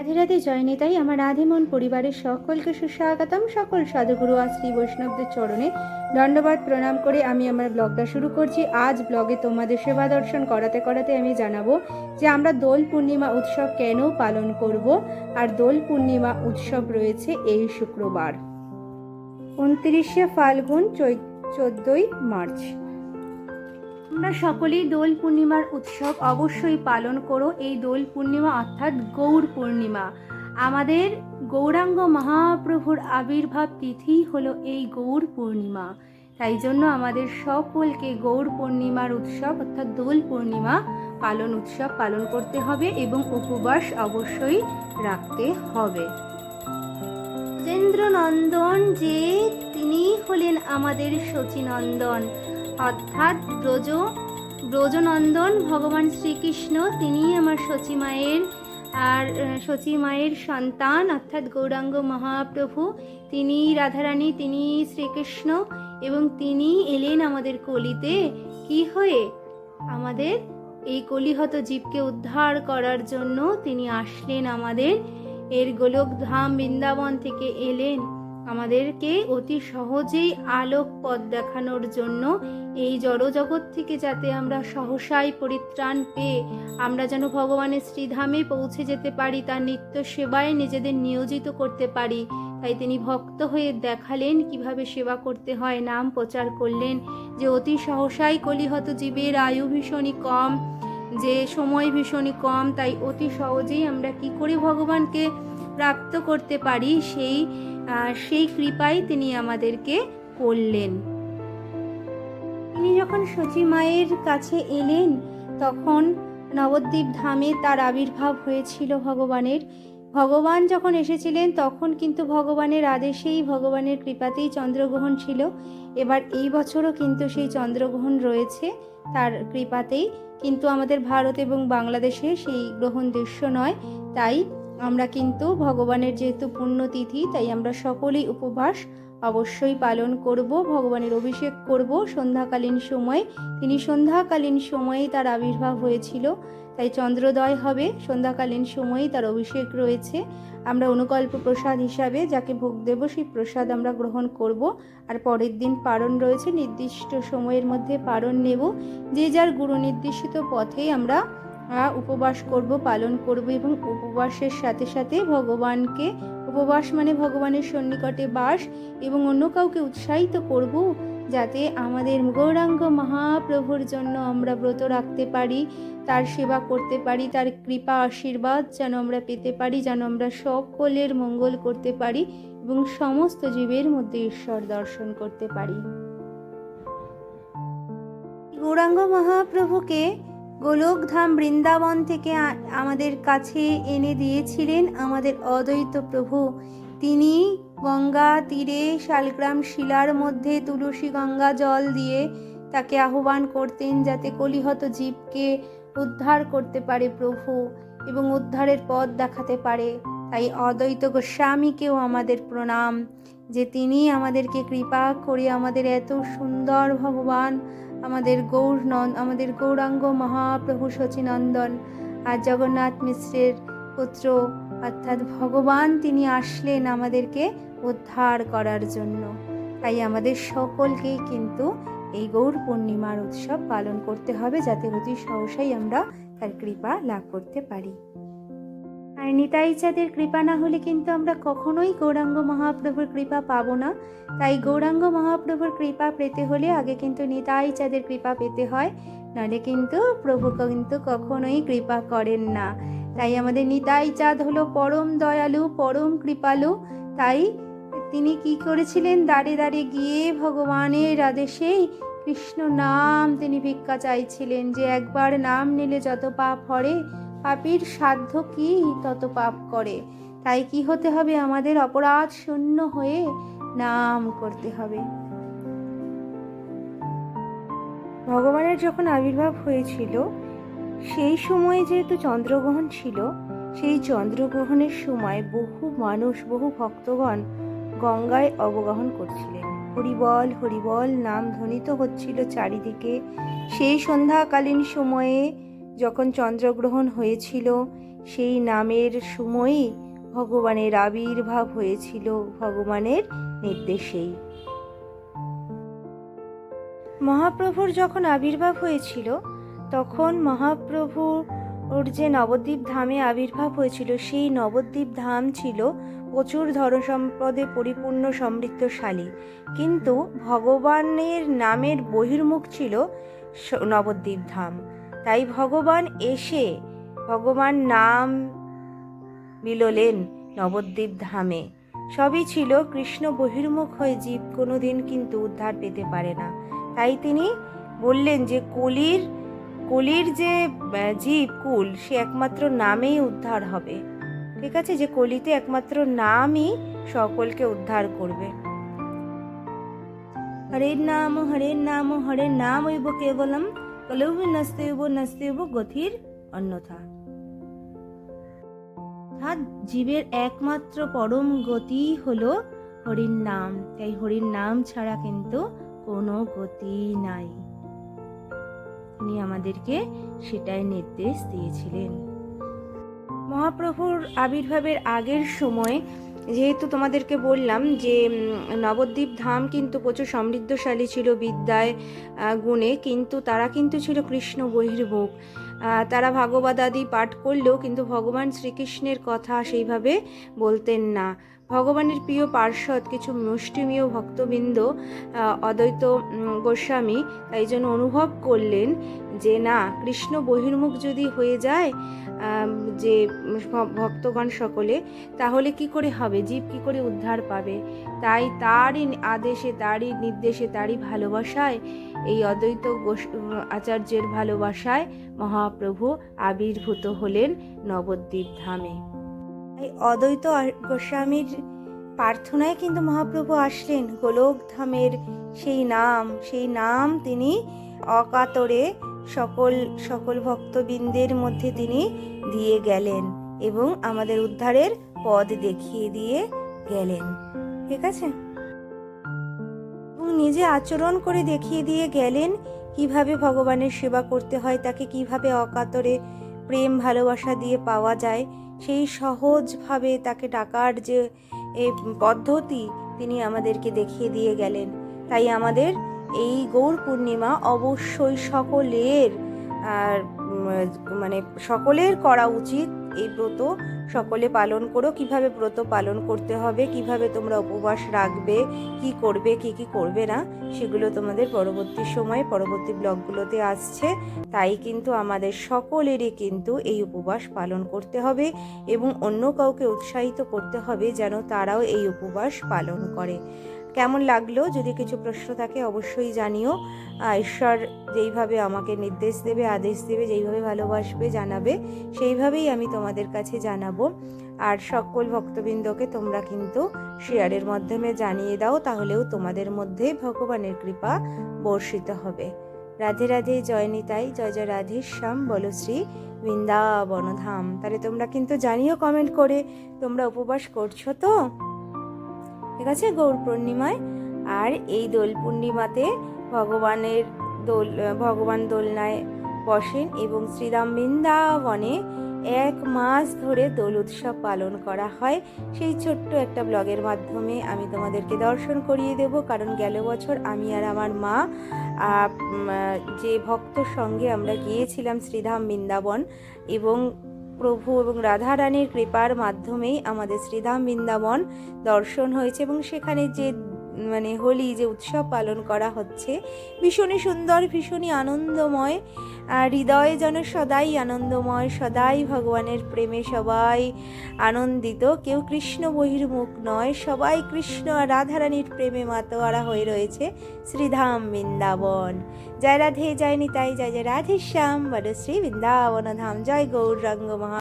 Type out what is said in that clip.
রাধে রাধে জয় নেতাই আমার রাধেমন পরিবারের সকলকে সুস্বাগতম। সকল সাধুগুরু আর শ্রী বৈষ্ণবদের চরণে দণ্ডবাদ প্রণাম করে আমি আমার ব্লগটা শুরু করছি। আজ ব্লগে তোমাদের সেবা দর্শন করাতে করাতে আমি জানাব যে আমরা দোল পূর্ণিমা উৎসব কেন পালন করব আর দোল পূর্ণিমা উৎসব রয়েছে এই শুক্রবার। উনত্রিশে ফাল্গুন চোদ্দই মার্চ। আমরা সকলেই দোল পূর্ণিমার উৎসব অবশ্যই পালন করো। এই দোল পূর্ণিমা অর্থাৎ গৌর পূর্ণিমা। আমাদের গৌরাঙ্গ মহাপ্রভুর আবির্ভাব তিথি হলো এই গৌর পূর্ণিমা। তাই জন্য আমাদের সকলকে গৌর পূর্ণিমার উৎসব অর্থাৎ দোল পূর্ণিমা পালন উৎসব পালন করতে হবে এবং উপবাস অবশ্যই রাখতে হবে। নন্দন যে তিনি হলেন আমাদের শচীনন্দন। অর্থাৎ ব্রজ, ব্রজনন্দন, ভগবান শ্রীকৃষ্ণ, তিনি আমার সচী মায়ের, আর সচী মায়ের সন্তান, অর্থাৎ গৌরাঙ্গ মহাপ্রভু, তিনি রাধারানী, তিনি শ্রীকৃষ্ণ, এবং তিনি এলেন আমাদের কলিতে। কি হয়ে? আমাদের এই কলিহত জীবকে উদ্ধার করার জন্য তিনি আসলেন আমাদের। এর গোলক ধাম বৃন্দাবন থেকে এলেন। আমাদেরকে অতি সহজেই আলোক পথ দেখানোর জন্য এই জড়জগৎ থেকে যাতে আমরা সহসাই পরিত্রাণ পেয়ে আমরা যেন ভগবানের শ্রীধামে পৌঁছে যেতে পারি, তার নিত্য সেবায় নিজেদের নিয়োজিত করতে পারি। তাই তিনি ভক্ত হয়ে দেখালেন কীভাবে সেবা করতে হয়, নাম প্রচার করলেন যে অতি সহসাই কলিহত জীবের আয়ু ভীষণই কম, যে সময় ভীষণই কম, তাই অতি সহজেই আমরা কি করে ভগবানকে প্রাপ্ত করতে পারি সেই সেই কৃপাই তিনি আমাদেরকে করলেন। তিনি যখন সচী মায়ের কাছে এলেন, তখন নবদ্বীপ ধামে তার আবির্ভাব হয়েছিল ভগবানের। ভগবান যখন এসেছিলেন, তখন কিন্তু ভগবানের আদেশেই ভগবানের কৃপাতেই চন্দ্রগ্রহণ ছিল। এবার এই বছরও কিন্তু সেই চন্দ্রগ্রহণ রয়েছে, তার কৃপাতেই। কিন্তু আমাদের ভারত এবং বাংলাদেশে সেই গ্রহণ দৃশ্য নয়, তাই আমরা কিন্তু ভগবানের যেহেতু পুণ্যতিথি, তাই আমরা সকলেই উপবাস অবশ্যই পালন করব, ভগবানের অভিষেক করব। সন্ধ্যাকালীন সময়, তিনি সন্ধ্যাকালীন সময়েই তার আবির্ভাব হয়েছিল, তাই চন্দ্রোদয় হবে। সন্ধ্যাকালীন সময়েই তার অভিষেক রয়েছে। আমরা অনুকল্প প্রসাদ হিসাবে যাকে ভোগ দেব, সেই প্রসাদ আমরা গ্রহণ করব। আর পরের দিন পারণ রয়েছে, নির্দিষ্ট সময়ের মধ্যে পারণ নেব। যে যার গুরু নির্দেশিত পথেই আমরা উপবাস করব, পালন করব এবং উপবাসের সাথে সাথে ভগবানকে, উপবাস মানে ভগবানের সন্নিকটে বাস এবং অন্য কাউকে উৎসাহিত করব যাতে আমাদের গৌরাঙ্গ মহাপ্রভুর জন্য আমরা ব্রত রাখতে পারি, তার সেবা করতে পারি, তার কৃপা, আশীর্বাদ যেন আমরা পেতে পারি, যেন আমরা সকলের মঙ্গল করতে পারি এবং সমস্ত জীবের মধ্যে ঈশ্বর দর্শন করতে পারি। গৌরাঙ্গ মহাপ্রভুকে গোলকধাম বৃন্দাবন থেকে আমাদের কাছে এনে দিয়েছিলেন আমাদের অদ্বৈত প্রভু। তিনি গঙ্গা তীরে শালগ্রাম শিলার মধ্যে তুলসী গঙ্গা জল দিয়ে তাকে আহ্বান করতেন যাতে কলিহত জীবকে উদ্ধার করতে পারে প্রভু এবং উদ্ধারের পথ দেখাতে পারে। তাই অদ্বৈত গোস্বামীকেও আমাদের প্রণাম। যে তিনি আমাদেরকে কৃপা করে আমাদের এত সুন্দর ভগবান আমাদের গৌর আমাদের গৌরাঙ্গ মহাপ্রভু শচীনন্দন আর জগন্নাথ মিশ্রের পুত্র, অর্থাৎ ভগবান তিনি আসলেন আমাদেরকে উদ্ধার করার জন্য। তাই আমাদের সকলকেই কিন্তু এই গৌর পূর্ণিমার উৎসব পালন করতে হবে যাতে অতি সহসাই আমরা তার কৃপা লাভ করতে পারি। আর নিতাই চাঁদের কৃপা না হলে কিন্তু আমরা কখনোই গৌরাঙ্গ মহাপ্রভুর কৃপা পাবো না। তাই গৌরাঙ্গ মহাপ্রভুর কৃপা পেতে হলে আগে কিন্তু নিতাই চাঁদের কৃপা পেতে হয়, নাহলে কিন্তু প্রভু কিন্তু কখনোই কৃপা করেন না। তাই আমাদের নিতাই চাঁদ হলো পরম দয়ালু, পরম কৃপালু। তাই তিনি কি করেছিলেন? দাঁড়ে দাঁড়িয়ে গিয়ে ভগবানের আদেশেই কৃষ্ণ নাম তিনি ভিক্ষা চাইছিলেন যে একবার নাম নিলে যত পাপ হরে পাপির সাধ্য কি তত পাপ করে? তাই কি হতে হবে আমাদের অপরাধ শূন্য হয়ে নাম করতে হবে। ভগবানের যখন আবির্ভাব হয়েছিল, সেই সময়ে যেহেতু চন্দ্রগ্রহণ ছিল, সেই চন্দ্রগ্রহণের সময় বহু মানুষ, বহু ভক্তগণ গঙ্গায় অবগাহন করছিলেন। হরিবল হরিবল নাম ধ্বনিত হচ্ছিল চারিদিকে। সেই সন্ধ্যাকালীন সময়ে চন্দ্রগ্রহণ হয়েছিল, সেই নামের সময়ই ভগবানের আবির্ভাব হয়েছিল ভগবানের নির্দেশেই। মহাপ্রভুর যখন আবির্ভাব হয়েছিল, তখন মহাপ্রভু ওর যে নবদ্বীপ ধামে আবির্ভাব হয়েছিল, সেই নবদ্বীপ ধাম ছিল প্রচুর ধন সম্পদে পরিপূর্ণ সমৃদ্ধশালী। কিন্তু ভগবানের নামের বহির্মুখ ছিল নবদ্বীপ ধাম। তাই ভগবান এসে ভগবান নাম বিলোলেন নবদ্বীপ ধামে। সবই ছিল কৃষ্ণ বহির্মুখ হয়ে জীব, কোনোদিন কিন্তু উদ্ধার পেতে পারে না। তাই তিনি বললেন যে, কলির কলির যে জীব, কুল, সে একমাত্র নামেই উদ্ধার হবে। ঠিক আছে, যে কলিতে একমাত্র নামই সকলকে উদ্ধার করবে। হরের নাম হরের নাম হরের নাম হইব কেবলম কলৌ নস্তে হইব নস্তে হইব গতির অন্যথা। অর্থাৎ জীবের একমাত্র পরম গতি হলো হরির নাম। তাই হরির নাম ছাড়া কিন্তু কোনো গতি নাই। তিনি আমাদেরকে সেটাই নির্দেশ দিয়েছিলেন। মহাপ্রভুর আবির্ভাবের আগের সময় যেহেতু তোমাদেরকে বললাম যে নবদ্বীপ ধাম কিন্তু প্রচুর সমৃদ্ধশালী ছিল বিদ্যায় গুণে, কিন্তু তারা কিন্তু ছিল কৃষ্ণ বহির্ভোগ। তারা ভাগবত আদি পাঠ করলেও কিন্তু ভগবান শ্রীকৃষ্ণের কথা সেইভাবে বলতেন না। ভগবানের প্রিয় পার্শ্বদ কিছু মুষ্টিমীয় ভক্তবৃন্দ অদ্বৈত গোস্বামী তাই জন্য অনুভব করলেন যে না, কৃষ্ণ বহির্মুখ যদি হয়ে যায় যে ভক্তগণ সকলে, তাহলে কি করে হবে? জীব কি করে উদ্ধার পাবে? তাই তারই আদেশে, তারই নির্দেশে, তারই ভালোবাসায়, এই অদ্বৈত আচার্যের ভালোবাসায় মহাপ্রভু আবির্ভূত হলেন নবদ্বীপ ধামে। এই অদ্বৈত গোস্বামীর প্রার্থনায় কিন্তু মহাপ্রভু আসলেন। গোলক ধামের সেই নাম সেই নাম তিনি অকাতরে সকল সকল ভক্তবৃন্দের মধ্যে তিনি দিয়ে গেলেন এবং আমাদের উদ্ধারের পদ দেখিয়ে দিয়ে গেলেন। ঠিক আছে? এবং নিজে আচরণ করে দেখিয়ে দিয়ে গেলেন কীভাবে ভগবানের সেবা করতে হয়, তাকে কীভাবে অকাতরে প্রেম ভালোবাসা দিয়ে পাওয়া যায় সেই সহজভাবে তাকে ডাকার যে পদ্ধতি তিনি আমাদেরকে দেখিয়ে দিয়ে গেলেন। তাই আমাদের এই গৌর পূর্ণিমা অবশ্যই সকলের, আর মানে সকলের করা উচিত এই ব্রত সকলে পালন করো। কীভাবে ব্রত পালন করতে হবে? কীভাবে তোমরা উপবাস রাখবে? কি করবে? কি কি করবে না? সেগুলো তোমাদের পরবর্তী সময়ে, পরবর্তী ব্লগগুলোতে আসছে। তাই কিন্তু আমাদের সকলেরই কিন্তু এই উপবাস পালন করতে হবে এবং অন্য কাউকে উৎসাহিত করতে হবে যেন তারাও এই উপবাস পালন করে। কেমন লাগল? যদি কিছু প্রশ্ন থাকে অবশ্যই জানিও। ঈশ্বর যেইভাবে আমাকে নির্দেশ দেবে, আদেশ দেবে, যেইভাবে ভালোবাসবে, জানাবে, সেইভাবেই আমি তোমাদের কাছে জানাব। আর সকল ভক্তবৃন্দকে তোমরা কিন্তু শেয়ারের মাধ্যমে জানিয়ে দাও, তাহলেও তোমাদের মধ্যে ভগবানের কৃপা বর্ষিত হবে। রাধে রাধে, জয় নিতাই, জয় জয় রাধে শ্যাম বলো শ্রী বৃন্দাবন ধাম তাহলে তোমরা কিন্তু জানিও কমেন্ট করে, তোমরা উপবাস করছ তো? ঠিক আছে গৌর পূর্ণিমায়। আর এই দোল পূর্ণিমাতে ভগবানের দোল, ভগবান দোলনায় বসেন এবং শ্রীরাম বৃন্দাবনে এক মাস ধরে দোল উৎসব পালন করা হয়। সেই ছোট্ট একটা ব্লগের মাধ্যমে আমি তোমাদেরকে দর্শন করিয়ে দেব, কারণ গেল বছর আমি আর আমার মা যে ভক্ত সঙ্গে আমরা গিয়েছিলাম শ্রীধাম বৃন্দাবন এবং প্রভু এবং রাধা রানীর কৃপার মাধ্যমেই আমাদের শ্রীধাম বৃন্দাবন দর্শন হয়েছে এবং সেখানে যে মানে হোলি যে উৎসব পালন করা হচ্ছে, ভীষণই সুন্দর, ভীষণই আনন্দময়, আর হৃদয় যেন সদাই আনন্দময়, সদাই ভগবানের প্রেমে সবাই আনন্দিত। কেউ কৃষ্ণ বহির্মুখ নয়, সবাই কৃষ্ণ আর রাধারানীর প্রেমে মাতোয়ারা হয়ে রয়েছে শ্রীধাম বৃন্দাবন। জয় রাধে, জয় নিতাই, জয় জয় রাধে শ্যাম বড় শ্রী বৃন্দাবন ধাম। জয় গৌর রঙ্গ